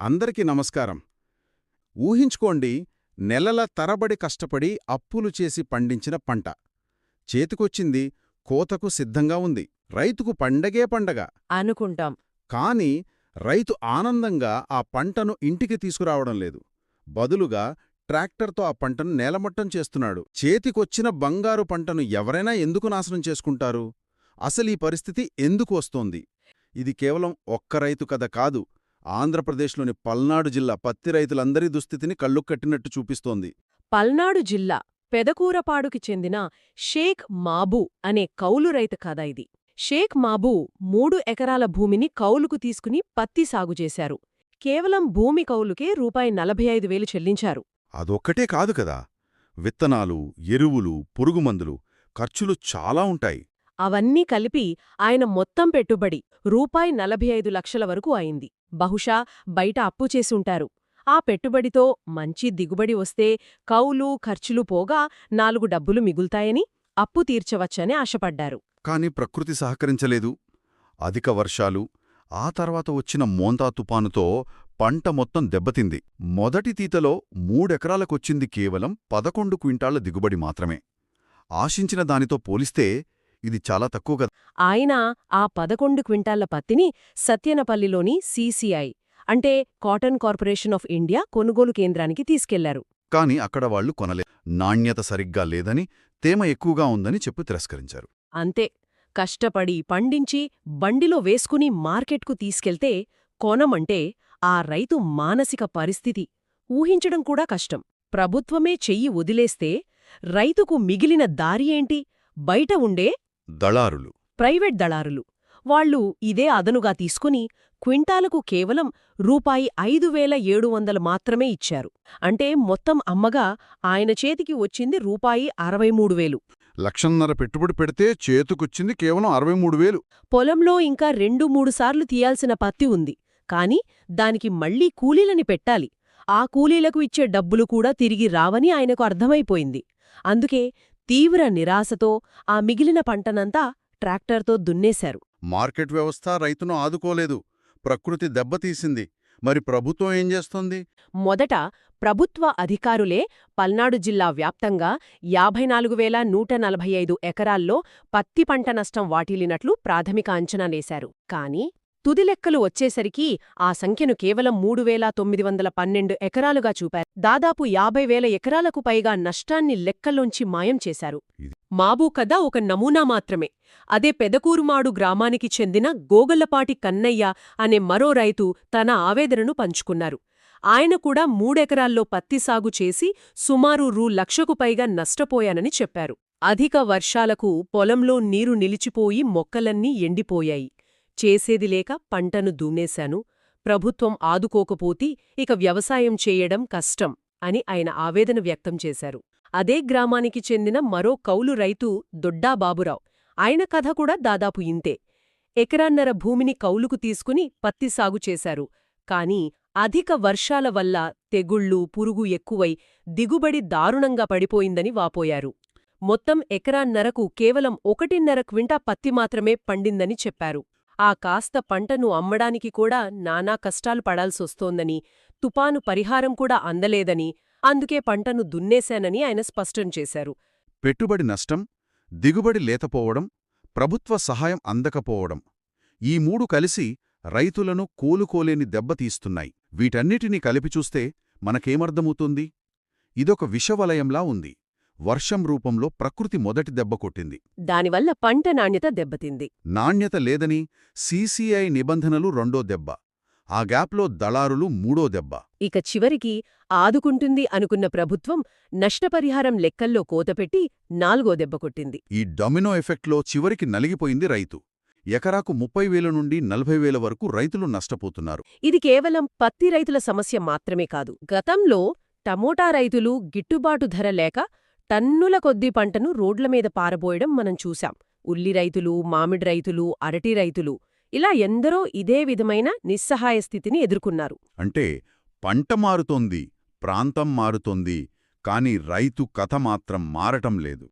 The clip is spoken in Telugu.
అందరికీ నమస్కారం. ఊహించుకోండి నెలల తరబడి కష్టపడి అప్పులు చేసి పండించిన పంట. చేతికొచ్చింది కోతకు సిద్ధంగా ఉంది. రైతుకు పండగే పండగ. అనుకుంటాం. కాని రైతు ఆనందంగా ఆ పంటను ఇంటికి తీసుకురావడం లేదు. బదులుగా ట్రాక్టర్తో ఆ పంటను నేలమట్టం చేస్తున్నాడు. చేతికొచ్చిన బంగారు పంటను ఎవరైనా ఎందుకు నాశనం చేసుకుంటారు? అసలీ పరిస్థితి ఎందుకు వస్తోంది? ఇది కేవలం ఒక్క రైతు కథ కాదు. ఆంధ్రప్రదేశ్లోని పల్నాడు జిల్లా పత్తి రైతులందరి దుస్థితిని కళ్ళుకట్టినట్టు చూపిస్తోంది. పల్నాడు జిల్లా పెదకూరపాడుకి చెందిన షేక్ మాబూ అనే కౌలు రైతు కథ ఇది. షేక్ మాబూ మూడు ఎకరాల భూమిని కౌలుకు తీసుకుని పత్తి సాగు చేశారు. కేవలం భూమి కౌలుకే రూపాయి నలభై ఐదు వేలు చెల్లించారు. అదొక్కటే కాదు కదా! విత్తనాలు ఎరువులు పురుగుమందులు ఖర్చులు చాలా ఉంటాయి. అవన్నీ కలిపి ఆయన మొత్తం పెట్టుబడి రూపాయి నలభై ఐదు లక్షల వరకు అయింది. బహుశా బయట అప్పు చేసుంటారు. ఆ పెట్టుబడితో మంచి దిగుబడి వస్తే కౌలు ఖర్చులు పోగా నాలుగు డబ్బులు మిగుల్తాయని అప్పు తీర్చవచ్చని ఆశపడ్డారు. కాని ప్రకృతి సహకరించలేదు. అధిక వర్షాలు ఆ తర్వాత వచ్చిన మోంతా తుపానుతో పంట మొత్తం దెబ్బతింది. మొదటి తీతలో మూడెకరాలకొచ్చింది కేవలం పదకొండు క్వింటాళ్ళ దిగుబడి మాత్రమే. ఆశించిన దానితో పోలిస్తే ఇది చాలా తక్కువ కదా. ఆయన ఆ పదకొండు క్వింటాళ్ళ పత్తిని సత్యనపల్లిలోని సీసీఐ అంటే కాటన్ కార్పొరేషన్ ఆఫ్ ఇండియా కొనుగోలు కేంద్రానికి తీసుకెళ్ళారు. కాని అక్కడ వాళ్ళు కొనలే. నాణ్యత సరిగ్గా లేదని తేమ ఎక్కువగా ఉందని చెప్పి తిరస్కరించారు. అంతే. కష్టపడి పండించి బండిలో వేసుకుని మార్కెట్కు తీసుకెళ్తే కొనమంటే ఆ రైతు మానసిక పరిస్థితి. ఊహించడం కూడా కష్టం. ప్రభుత్వమే చెయ్యి వదిలేస్తే రైతుకు మిగిలిన దారి ఏంటి? బయట ఉండే దళారులు. ప్రైవేట్ దళారులు. వాళ్ళు ఇదే అదనుగా తీసుకుని క్వింటాలకు కేవలం రూపాయి ఐదు వేల ఏడు వందలు మాత్రమే ఇచ్చారు. అంటే మొత్తం అమ్మగా ఆయన చేతికి వచ్చింది రూపాయి అరవై మూడు వేలు. లక్షన్నర పెట్టుబడి పెడితే చేతుకొచ్చింది కేవలం అరవై మూడు వేలు. పొలంలో ఇంకా రెండు మూడు సార్లు తీయాల్సిన పత్తి ఉంది. కాని దానికి మళ్ళీ కూలీలని పెట్టాలి. ఆ కూలీలకు ఇచ్చే డబ్బులు కూడా తిరిగి రావని ఆయనకు అర్థమైపోయింది. అందుకే తీవ్ర నిరాశతో ఆ మిగిలిన పంటనంతా ట్రాక్టర్తో దున్నేశారు. మార్కెట్ వ్యవస్థ రైతును ఆదుకోలేదు. ప్రకృతి దెబ్బతీసింది మరి ప్రభుత్వం ఏం చేస్తోంది? మొదట ప్రభుత్వ అధికారులే పల్నాడు జిల్లా వ్యాప్తంగా యాభై నాలుగు వేల నూట నలభై ఐదు ఎకరాల్లో పత్తి పంట నష్టం వాటిల్లినట్లు ప్రాథమిక అంచనాలేశారు కాని తుది లెక్కలు వచ్చేసరికి ఆ సంఖ్యను కేవలం మూడు వేల తొమ్మిది వందల పన్నెండు ఎకరాలుగా చూపారు. దాదాపు యాభై వేల ఎకరాలకు పైగా నష్టాన్ని లెక్కల్లోంచి మాయం చేశారు. మాబూ కథ ఒక నమూనా మాత్రమే. అదే పెదకూరుమాడు గ్రామానికి చెందిన గోగల్లపాటి కన్నయ్య అనే మరో రైతు తన ఆవేదనను పంచుకున్నారు. ఆయన కూడా మూడెకరాల్లో పత్తి సాగు చేసి సుమారు రూ లక్షకు పైగా నష్టపోయానని చెప్పారు. అధిక వర్షాలకు పొలంలో నీరు నిలిచిపోయి మొక్కలన్నీ ఎండిపోయాయి. చేసేది లేక పంటను దూనేశాను ప్రభుత్వం ఆదుకోకపోతే ఇక వ్యవసాయం చేయడం కష్టం అని ఆయన ఆవేదన వ్యక్తం చేశారు. అదే గ్రామానికి చెందిన మరో కౌలు రైతు దొడ్డా బాబురావు ఆయన కథ కూడా దాదాపు ఇంతే. ఎకరాన్నర భూమిని కౌలుకు తీసుకుని పత్తి సాగు చేశారు. కాని అధిక వర్షాల వల్ల తెగుళ్ళు పురుగు ఎక్కువై దిగుబడి దారుణంగా పడిపోయిందని వాపోయారు. మొత్తం ఎకరాన్నరకు కేవలం ఒకటిన్నర క్వింటా పత్తి మాత్రమే పండిందని చెప్పారు. ఆ కాస్త పంటను అమ్మడానికి కూడా నానా కష్టాలు పడాల్సొస్తోందని తుపాను పరిహారం కూడా అందలేదని అందుకే పంటను దున్నేశానని ఆయన స్పష్టం చేశారు. పెట్టుబడి నష్టం దిగుబడి లేకపోవడం ప్రభుత్వ సహాయం అందకపోవడం ఈ మూడు కలిసి రైతులను కోలుకోలేని దెబ్బతీస్తున్నాయి వీటన్నిటినీ కలిపి చూస్తే మనకేమర్థమవుతుంది? ఇదొక విషవలయంలా ఉంది. వర్షం రూపంలో ప్రకృతి మొదటి దెబ్బ కొట్టింది. దానివల్ల పంట నాణ్యత దెబ్బతింది. నాణ్యత లేదని సీసీఐ నిబంధనలు రెండో దెబ్బ ఆ గ్యాప్లో దళారులు మూడో దెబ్బ. ఇక చివరికి ఆదుకుంటుంది అనుకున్న ప్రభుత్వం నష్టపరిహారం లెక్కల్లో కోతపెట్టి నాలుగో దెబ్బ కొట్టింది. ఈ డొమినో ఎఫెక్ట్లో చివరికి నలిగిపోయింది రైతు. ఎకరాకు ముప్పై వేల నుండి నలభై వేల వరకు రైతులు నష్టపోతున్నారు. ఇది కేవలం పత్తి రైతుల సమస్య మాత్రమే కాదు. గతంలో టమోటా రైతులు గిట్టుబాటు ధర లేక టన్నుల కొద్దీ పంటను రోడ్ల మీద పారబోయడం మనం చూశాం. ఉల్లి రైతులు మామిడి రైతులు అరటి రైతులు ఇలా ఎందరో ఇదే విధమైన నిస్సహాయ స్థితిని ఎదుర్కొన్నారు. అంటే పంట మారుతోంది ప్రాంతం మారుతోంది కాని రైతు కథ మాత్రం మారటం లేదు.